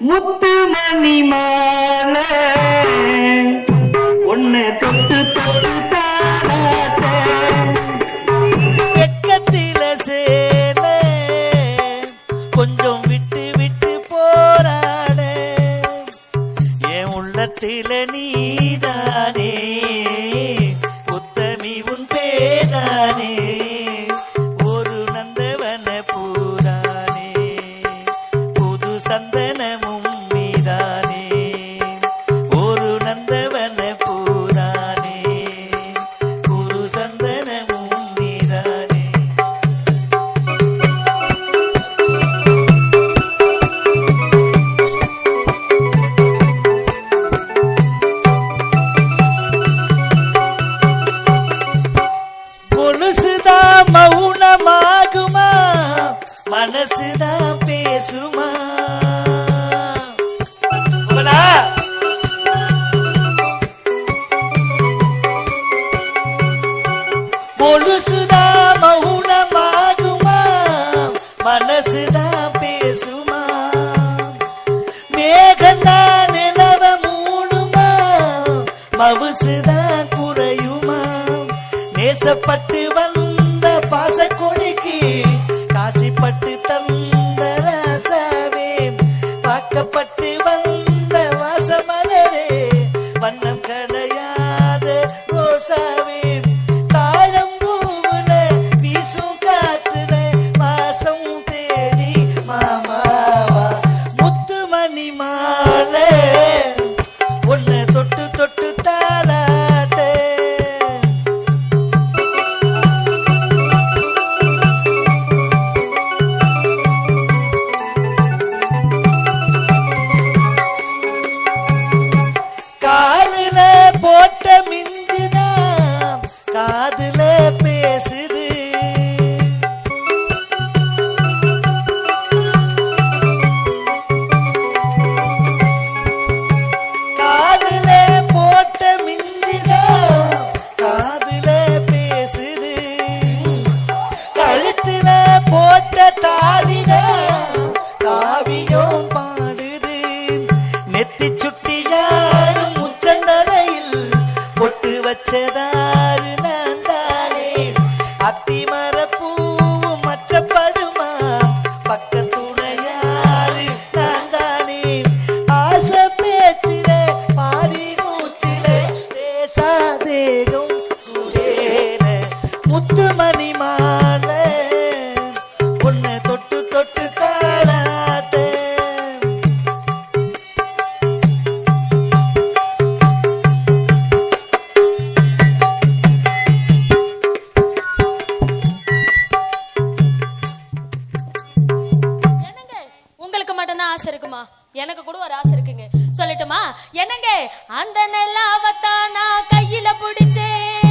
முத்து மணி மாலை ஒன்னு தொட்டு தொட்டு தாராட்ட சேல. கொஞ்சம் விட்டு விட்டு போராட. என் உள்ளத்தில மனசுதான் பேசுமா? கொலுசுதான் மௌனமாகுமா? மனசுதான் பேசுமா? மேகந்தான் நிலவ மூடுமா? மவுசுதான் குறையுமா? நேசப்பட்டு வச்சதாரு. ஆசை இருக்குமா? எனக்கு கூட ஒரு ஆசை இருக்குங்க. சொல்லட்டுமா? என்னங்க? அந்த நிலாவத்தான் நான் கையில பிடிச்சேன்.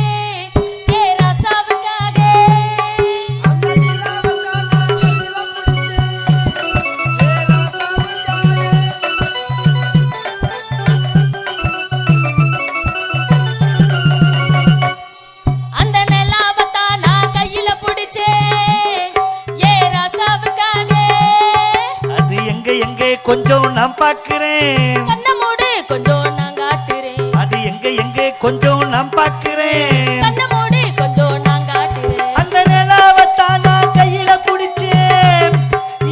கொஞ்சம் நான் மூடு கொஞ்சம் நான் காட்டுறேன். அது எங்க எங்க கொஞ்சம் நான் மூடு கொஞ்சம் நான் காட்டுறேன். அந்த நிலாவத்தான் நான் கையில புடிச்சேன்.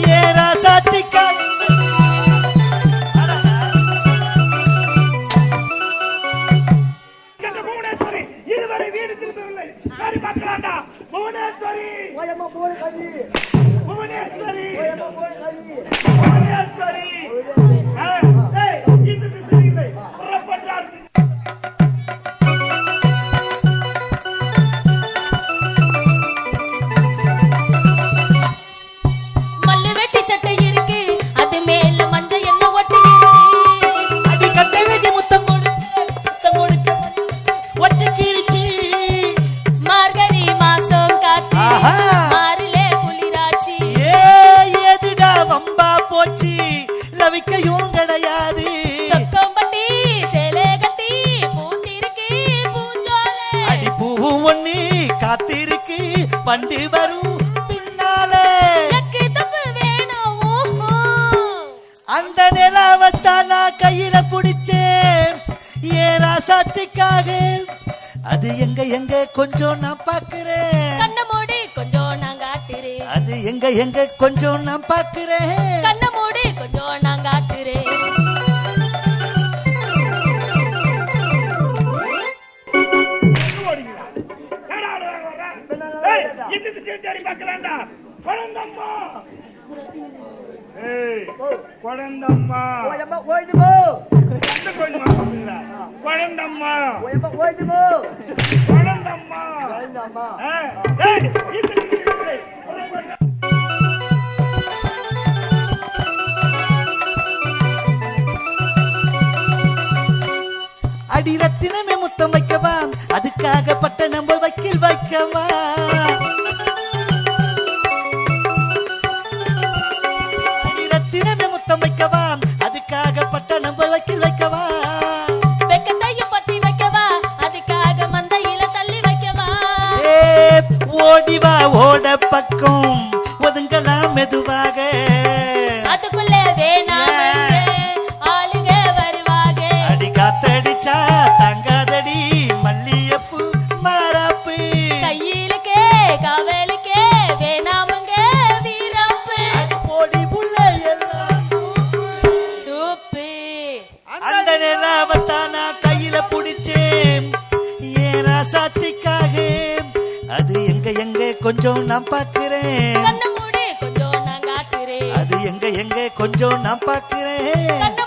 ஏ ராசாத்திக்கா சென்ற புவனேஸ்வரி இதுவரை வீடு திரும்பவில்லை சரி பார்க்கலாம்டா புவனேஸ்வரி. ஓயம்மா போடு கதி புவனேஸ்வரி. ஓயம்மா போடு கதி புவனேஸ்வரி லவிக்கையும் கிடையாது. அடி பூவும் ஒண்ணு காத்திருக்கு வண்டி வரும் பின்னாலே. அந்த நிலா நிலாவத்தான் நான் கையில பிடிச்சேன். ஏன் ராசாத்திக்காக அது எங்க எங்க கொஞ்சம் நான் பாக்குறேன் கொஞ்சம் நான் காட்டுறேன் அது எங்க எங்க கொஞ்சம் நான் பாக்குறேன் கண்ண மூடி கொஞ்சம் இந்த திசையை தேடி பார்க்கலாம்டா. குழந்தம்மா. குழந்தம்மா. எந்த கோயிலுமா? குழந்தம்மா. குழந்தம்மா. இந்த முத்தம் பக்கம் ஒதுங்கலாம் மெதுவாக. அதுக்குள்ள வேணாம் ஆளுங்க வருவாங்க அடி காத்தடிச்சா தங்காதடி. மல்லியப்பூ மாறாப்பு. கையிலுக்கே காவலுக்கே வேணாமுங்க வீரப்பு. போடி புள்ள எல்லாம் டூப்பு அந்த நிலாவத்தான் நான் கையில புடிச்சேன். ஏன் சாத்திக்காக அது எங்க எங்க கொஞ்சம் நான் காட்டுறேன். அது எங்க எங்க கொஞ்சம் நான் பாக்குறேன் கண்ண